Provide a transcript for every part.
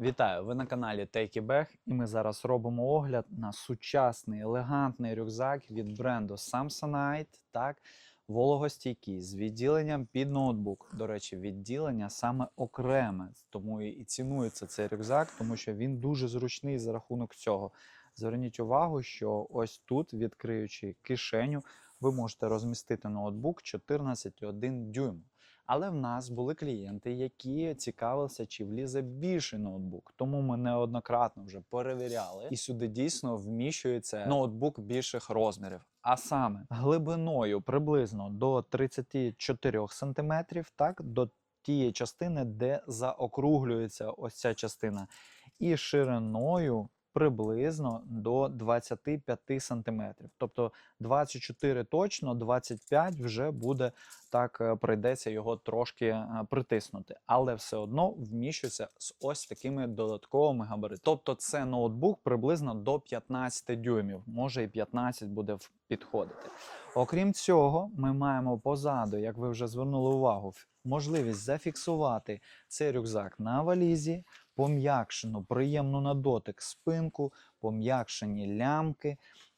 Вітаю! Ви на каналі Take Bag і ми зараз робимо огляд на сучасний елегантний рюкзак від бренду Samsonite, так, вологостійкий з відділенням під ноутбук. До речі, відділення саме окреме, тому і цінується цей рюкзак, тому що він дуже зручний за рахунок цього. Зверніть увагу, що ось тут, відкриючи кишеню, ви можете розмістити ноутбук 14,1 дюйм. Але в нас були клієнти, які цікавилися, чи влізе більший ноутбук. Тому ми неоднократно вже перевіряли, і сюди дійсно вміщується ноутбук більших розмірів. А саме глибиною приблизно до 34 см, так до тієї частини, де заокруглюється ось ця частина, і шириною. Приблизно до 25 см. Тобто 24 точно, 25 вже буде так, е, прийдеться його трошки е, притиснути. Але все одно вміщується з ось такими додатковими габаритами. Тобто це ноутбук приблизно до 15 дюймів, може і 15 буде підходити. Окрім цього, ми маємо позаду, як ви вже звернули увагу, можливість зафіксувати цей рюкзак на валізі, пом'якшену, приємну на дотик спинку, пом'якшені лямки.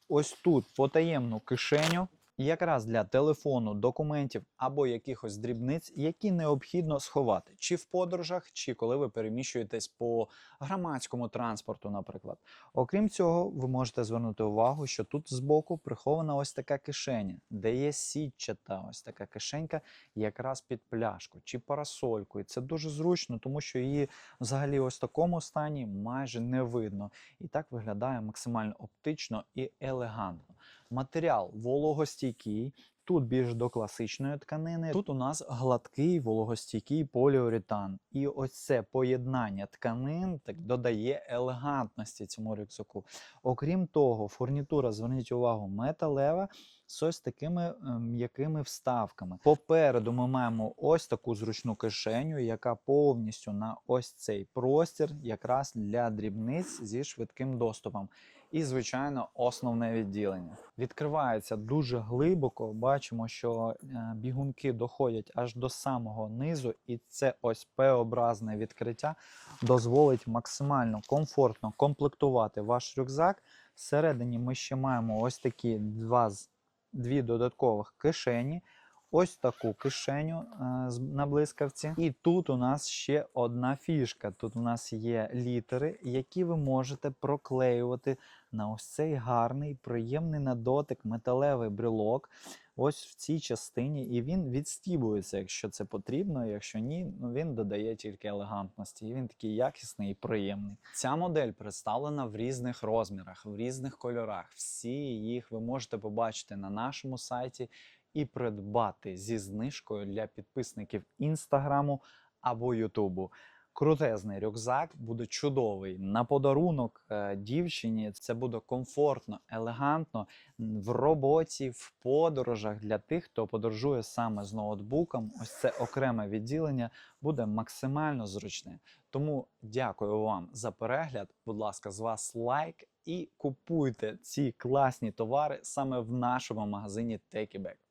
Ось тут потаємну кишеню, якраз для телефону, документів або якихось дрібниць, які необхідно сховати, чи в подорожах, чи коли ви переміщуєтесь по громадському транспорту, наприклад. Окрім цього, ви можете звернути увагу, що тут збоку прихована ось така кишеня, де є сітчата, ось така кишенька, якраз під пляшку чи парасольку. І це дуже зручно, тому що її взагалі ось в такому стані майже не видно. І так виглядає максимально оптично і елегантно. Матеріал вологостійкий. Тут більш до класичної тканини. Тут у нас гладкий вологостійкий поліуретан. І ось це поєднання тканин так додає елегантності цьому рюкзаку. Окрім того, фурнітура, зверніть увагу, металева з ось такими е, м'якими вставками. Попереду ми маємо ось таку зручну кишеню, яка повністю на ось цей простір, якраз для дрібниць зі швидким доступом. І, звичайно, основне відділення. Відкривається дуже глибоко. Бачимо, що е, бігунки доходять аж до самого низу, і це ось П-образне відкриття дозволить максимально комфортно комплектувати ваш рюкзак. Всередині ми ще маємо ось такі два, дві додаткових кишені. Ось таку кишеню е, на блискавці. І тут у нас ще одна фішка. Тут у нас є літери, які ви можете проклеювати на ось цей гарний, приємний на дотик металевий брелок. Ось в цій частині, і він відстібується, якщо це потрібно. Якщо ні, ну він додає тільки елегантності. І він такий якісний і приємний. Ця модель представлена в різних розмірах, в різних кольорах. Всі їх ви можете побачити на нашому сайті і придбати зі знижкою для підписників інстаграму або Ютубу. Крутезний рюкзак буде чудовий на подарунок е, дівчині. Це буде комфортно, елегантно в роботі, в подорожах для тих, хто подорожує саме з ноутбуком. Ось це окреме відділення буде максимально зручне. Тому дякую вам за перегляд. Будь ласка, з вас лайк і купуйте ці класні товари саме в нашому магазині Back.